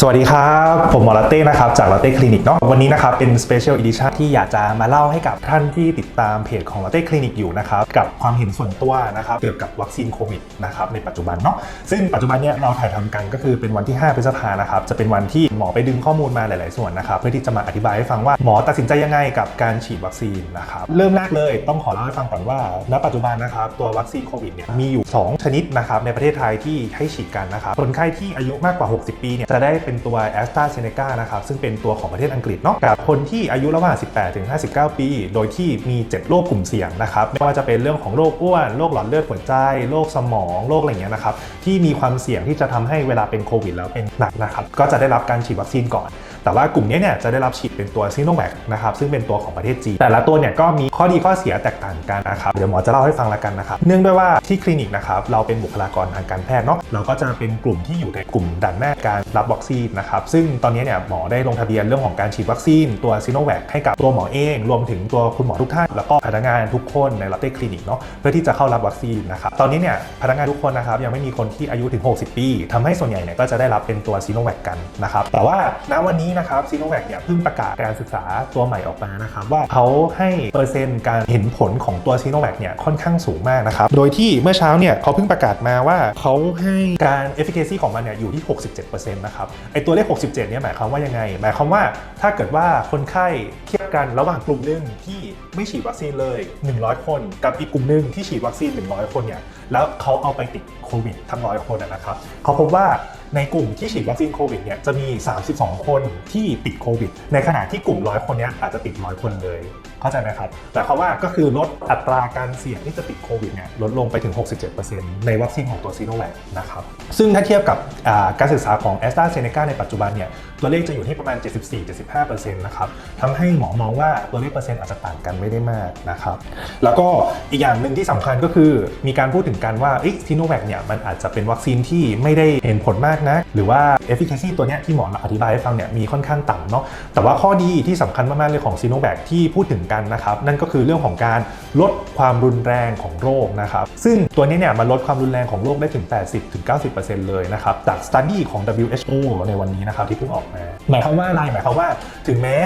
สวัสดีครับ ผมหมอลาเต้นะครับ จากลาเต้คลินิกเนาะวันนี้นะครับ เป็น Special Edition ที่อยากจะมาเล่าให้กับท่านที่ติดตามเพจของลาเต้คลินิกอยู่นะครับ กับความเห็นส่วนตัวนะครับ เกี่ยวกับวัคซีนโควิดนะครับในปัจจุบันเนาะซึ่งปัจจุบันเนี่ยเราถ่ายทำกันก็คือเป็นวันที่ 5 พฤษภานะครับ จะเป็นวันที่หมอไปดึงข้อมูลมาหลาย ๆ ส่วนนะครับ เพื่อที่จะมาอธิบายให้ฟังว่าหมอตัดสินใจยังไงกับการฉีดวัคซีนนะครับเริ่มแรกเลยต้องขอเล่าให้ฟังก่อนว่า ณ ปัจจุบันนะครับตัววัคซีนโควิดเนี่ยมีอยู่ 2 ชนิดนะครับในประเทศไทยที่ให้ฉีดกันนะครับคนไข้ที่อายุมากกว่า 60 ปีเนี่ยจะได้เป็นตัว a s t r a z เซ e c a นะครับซึ่งเป็นตัวของประเทศอังกฤษเนาะกับคนที่อายุระหว่าง 18 ถึง 59 ปี โดยที่มี 7 โรคกลุ่มเสี่ยงนะครับไม่ว่าจะเป็นเรื่องของโรคอ้วนโรคหลอดเลือดหัวใจโรคสมองโรคอะไรเงี้ยนะครับที่มีความเสี่ยงที่จะทำให้เวลาเป็นโควิดแล้วเป็นหนักนะครับก็จะได้รับการฉีดวัคซีนก่อน แต่ว่ากลุ่มนี้เนี่ยจะได้รับฉีดเป็นตัวซีโนแวคนะครับซึ่งเป็นตัวของประเทศจีนแต่ละตัวเนี่ยก็มีข้อดีข้อเสียแตกต่างกันนะครับเดี๋ยวหมอจะเล่าให้ฟังละกันนะครับเนื่องด้วยว่าที่คลินิกนะครับเราเป็นบุคลากรทางการแพทย์เนาะเราก็จะเป็นกลุ่มที่อยู่ในกลุ่มด่านหน้าการรับวัคซีนนะครับซึ่งตอนนี้เนี่ยหมอได้ลงทะเบียนเรื่องของการฉีดวัคซีนตัวซีโนแวคให้กับตัวหมอเอง รวมถึงตัวคุณหมอทุกท่านแล้วก็พนักงานทุกคนในลาเต้คลินิกเนาะเพื่อที่จะเข้ารับวัคซีนนะครับตอนนี้เนี่ยพนักงานทุกคนนะครับยังไม่มีคนที่อายุถึง 60 ปีทำให้ส่วนใหญ่เนี่ยก็จะได้รับเป็นตัวซีโนแวคกันนะครับแต่ว่าณวันนี้นะครับซีโนแวคเนี่ยเพิ่งประกาศการศึกษาตัวใหม่ออกมานะครับว่าเขาให้เปอร์เซ็นต์การเห็นผลของตัวซีโนแวคเนี่ยค่อนข้างสูงมากนะครับโดยที่เมื่อเช้าเนี่ยเขาเพิ่งประกาศมาว่าเขาให้การ efficacy ของมันเนี่ยอยู่ที่ 67%นะครับไอตัวเลข 67เนี่ยหมายความว่ายังไง หมายความว่าถ้าเกิดว่าคนไข้เทียบกันระหว่างกลุ่มหนึ่งที่ไม่ฉีดวัคซีนเลย 100 คน กับอีกกลุ่มหนึ่งที่ฉีดวัคซีน 100 คนเนี่ยแล้วเขาเอาไปติดโควิดทั้งร้อยคนนะครับเขาพบว่าในกลุ่มที่ฉีดวัคซีนโควิดเนี่ยจะมี 32 คนที่ติดโควิด ในขณะที่กลุ่มร้อยคนเนี้ยอาจจะติดร้อยคนเลย เข้าใจไหมครับ แต่เขามว่าก็คือลดอัตราการเสี่ยงที่จะติดโควิดเนี่ยลดลงไปถึง 67%ในวัคซีนของตัวซีโนแวคนะครับ ซึ่งถ้าเทียบกับการศึกษาของแอสตราเซเนกาในปัจจุบันเนี่ยตัวเลขจะอยู่ที่ประมาณ 74-75%นะครับทำให้หมอมองว่าตัวเลขเปอร์เซ็นต์อาจจะต่างกันไม่ได้มากนะครับ แล้วก็อีกอย่างหนึ่งที่สำคัญก็คือมีการพูดถึงกันว่าซีโนแวคเนี่ยมันอาจจะเป็นวัคซีนที่ไม่ได้เห็นผลมากนะ หรือว่า efficacy ตัวเนี้ยที่หมออธิบายให้ฟังเนี่ยมีค่อนข้างต่ำเนาะแต่ว่าข้อดีที่สำคัญมากๆเลยของซีโนแวคที่พูดถึงกันนะครับ นั่นก็คือเรื่องของการลดความรุนแรงของโรคนะครับ ซึ่งตัวนี้เนี่ยมันลดความรุนแรงของโรคได้ถึง 80-90%เลยนะครับ จาก study ของ WHO ในวันนี้นะครับที่เพิ่งออกมาหมายความว่าอะไรหมายความว่าถึงแม้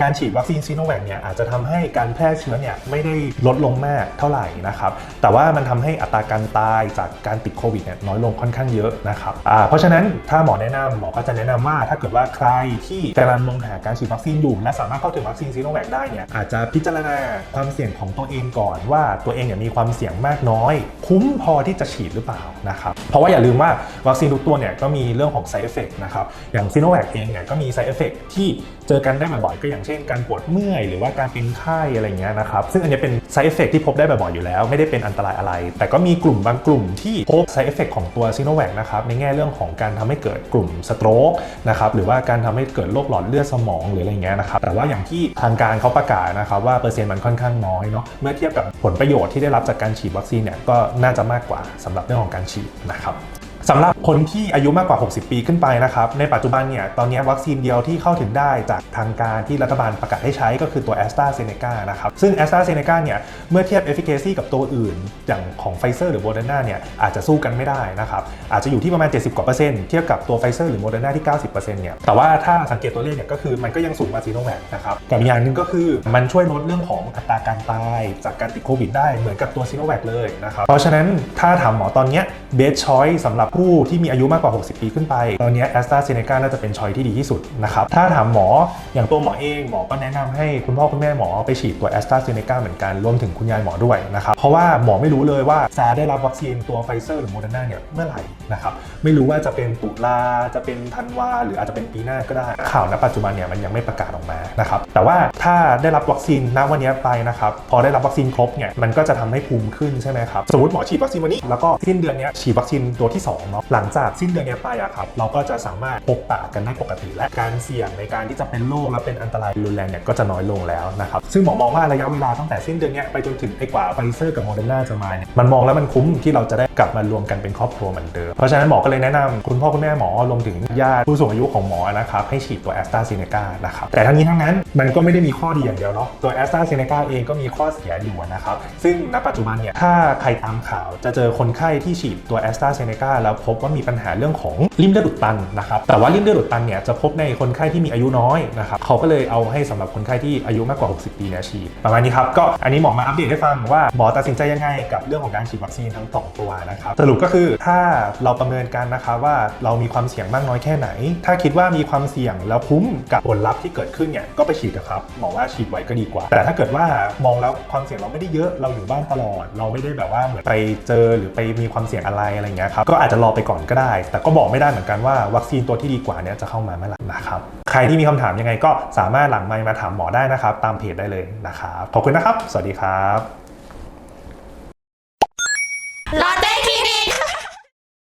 การฉีดวัคซีนซีโนแวคเนี่ยอาจจะทำให้การแพร่เชื้อเนี่ยไม่ได้ลดลงมากเท่าไหร่นะครับแต่ว่ามันทำให้อัตราการตายจากการติดโควิดเนี่ยน้อยลงค่อนข้างเยอะนะครับเพราะฉะนั้นถ้าหมอแนะนำหมอก็จะแนะนำว่าถ้าเกิดว่าใครที่กำลังมองหาการฉีดวัคซีนอยู่ และสามารถเข้าถึงวัคซีนซีโนแวคได้เนี่ยอาจจะพิจารณาความเสี่ยงของตัวเองก่อนว่าตัวเองเนี่ยมีความเสี่ยงมากน้อย คุ้มพอที่จะฉีดหรือเปล่านะครับเพราะว่าอย่าลืมว่าวัคซีนทุกตัวเนี่ยก็มีเรื่องของ side effect นะครับอย่างซีโนแวคเองเนี่ยก็มี side effect ที่เจอกันได้บ่อยๆก็อย่างเช่นการปวดเมื่อยหรือว่าการเป็นไข้อะไรเงี้ยนะครับซึ่งอันนี้เป็น side effect ที่พบได้บ่อยๆอยู่แล้ว ไม่ได้เป็นอันตรายอะไร แต่ก็มีกลุ่มบางกลุ่มที่พบ side effect ของตัวซีโนแวคนะครับในแง่เรื่องของการทำให้เกิดกลุ่มสโตรกนะครับหรือว่าการทำให้เกิดโรคหลอดเลือดสมองหรืออะไรเงี้ยนะครับแต่ว่าอย่างที่ทางการเขาประกาศนะครับว่าเปอร์เซ็นต์มันค่อนข้างน้อยเนาะเมื่อเทียบกับผลประโยชน์ที่ได้รับจากการฉีดวัคซีนเนี่ยก็น่าจะมากกว่าสำหรับเรื่องของการฉีดนะครับ สำหรับคนที่อายุมากกว่า 60 ปีขึ้นไปนะครับ ในปัจจุบันเนี่ย ตอนนี้วัคซีนเดียวที่เข้าถึงได้จากทางการที่รัฐบาลประกาศให้ใช้ก็คือตัว a s t r a z เซ e c a นะครับ ซึ่ง a s t r a z เซ e c a เนี่ย เมื่อเทียบ efficacy กับตัวอื่น อย่างของ Pfizer หรือ Moderna เนี่ย อาจจะสู้กันไม่ได้นะครับ อาจจะอยู่ที่ประมาณ 70 กว่าเปอร์เซ็นต์เทียบกับตัว Pfizer หรือ Moderna ที่ 90%เนี่ย แต่ว่าถ้าสังเกตตัวเลขเนี่ยก็คือมันก็ยังสูงกว่าซีโนแวคนะครับกับอีกอย่างหนึ่งก็คือมันช่วยลดเรื่องของอัตราการตายจากการติดโควิดได้เหมือนกับตัวซีโนแวคเลยนะครับเพราะฉะนั้นถ้าถามหมอตอนนี้ย best choice สำหรับผูที่มีอายุมากกว่า 60 ปีขึ้นไป ตอนนี้แอสตราเซเนกาน่าจะเป็นชอยที่ดีที่สุดนะครับ ถ้าถามหมออย่างตัวหมอเองหมอก็แนะนำให้คุณพ่อคุณแม่หมอไปฉีดตัวแอสตราเซเนกาเหมือนกัน รวมถึงคุณยายหมอด้วยนะครับ เพราะว่าหมอไม่รู้เลยว่าจะได้รับวัคซีนตัวไฟเซอร์หรือโมเดอร์นาเนี่ยเมื่อไหร่นะครับ ไม่รู้ว่าจะเป็นตุลาจะเป็นธันวาหรืออาจจะเป็นปีหน้าก็ได้ ข่าวณปัจจุบันเนี่ยมันยังไม่ประกาศออกมานะครับ แต่ว่าถ้าได้รับวัคซีนณวันนี้ไปนะครับ พอได้รับวัคซีนครบเนี่ยมันก็จะทำให้ภูมิขึ้นใช่ไหมครับ สมมติหมอฉีดวัคซีนวันนี้แล้วก็สิ้นเดือนนี้ฉีดวัคซีนตัวที่ 2เนาะหลังจากสิ้นเดือนนี้ไปอะครับเราก็จะสามารถพบปะกันได้ปกติ และการเสี่ยงในการที่จะเป็นโรคและเป็นอันตรายรุนแรงเนี่ยก็จะน้อยลงแล้วนะครับซึ่งหมอมองว่าระยะเวลาตั้งแต่สิ้นเดือนนี้ไปจนถึงไอ้กว่าไฟเซอร์กับโมเดอร์นาจะมาเนี่ยมันมองแล้วมันคุ้มที่เราจะได้ กลับมารวมกันเป็นครอบครัวเหมือนเดิม เพราะฉะนั้นหมอก็เลยแนะนำคุณพ่อคุณแม่หมอรวมถึงญาติผู้สูงอายุของหมอนะครับให้ฉีดตัวแอสตราเซเนกานะครับแต่ทั้งนี้ทั้งนั้นมันก็ไม่ได้มีข้อดีอย่างเดียวเนาะตัวแอสตราเซเนกาเองก็มีข้อเสียอยู่นะครับซึ่งณปัจจุบันเนี่ยถ้าใครตามข่าวจะเจอคนไข้ที่ฉีดตัวแอสตราเซเนกาแล้วพบว่ามีปัญหาเรื่องของริ่มเลือดอุดตันนะครับแต่ว่าริ่มเลือดอุดตันเนี่ยจะพบในคนไข้ที่มีอายุน้อยนะครับเขาก็เลยเอาให้สำหรับคนไข้ที่อายุมากกว่า 60 ปีเนี่ยฉีดประมาณนี้ครับก็อันนี้หมอมาอัปเดตให้ฟังว่าหมอตัดสินใจยังไงกับเรื่องของการฉีดวัคซีนทั้งสองตัวนะครับสรุปก็คือถ้าเราประเมินกันนะครับว่าเรามีความเสี่ยงมากน้อยแค่ไหน ถ้าคิดว่ามีความเสี่ยงแล้วคุ้มกับผลลัพธ์ที่เกิดขึ้นเนี่ยก็ไปฉีดนะครับหมอว่าฉีดไว้ก็ดีกว่า แต่ถ้าเกิดว่ามองแล้วความเสี่ยงเราไม่ได้เยอะเราอยู่บ้านตลอด เราไม่ได้แบบว่าเหมือนไปเจอหรือไปมีความเสี่ยงอะไรอะไรเงี้ยครับก็อาจจะรอไปก่อนก็ได้ แต่ก็บอกไม่ได้เหมือนกันว่าวัคซีนตัวที่ดีกว่าเนี่ยจะเข้ามาเมื่อไหร่นะครับใครที่มีคำถามยังไงก็สามารถหลังไมค์มาถามหมอได้นะครับ ตามเพจได้เลยนะครับขอบคุณนะครับ สวัสดีครับ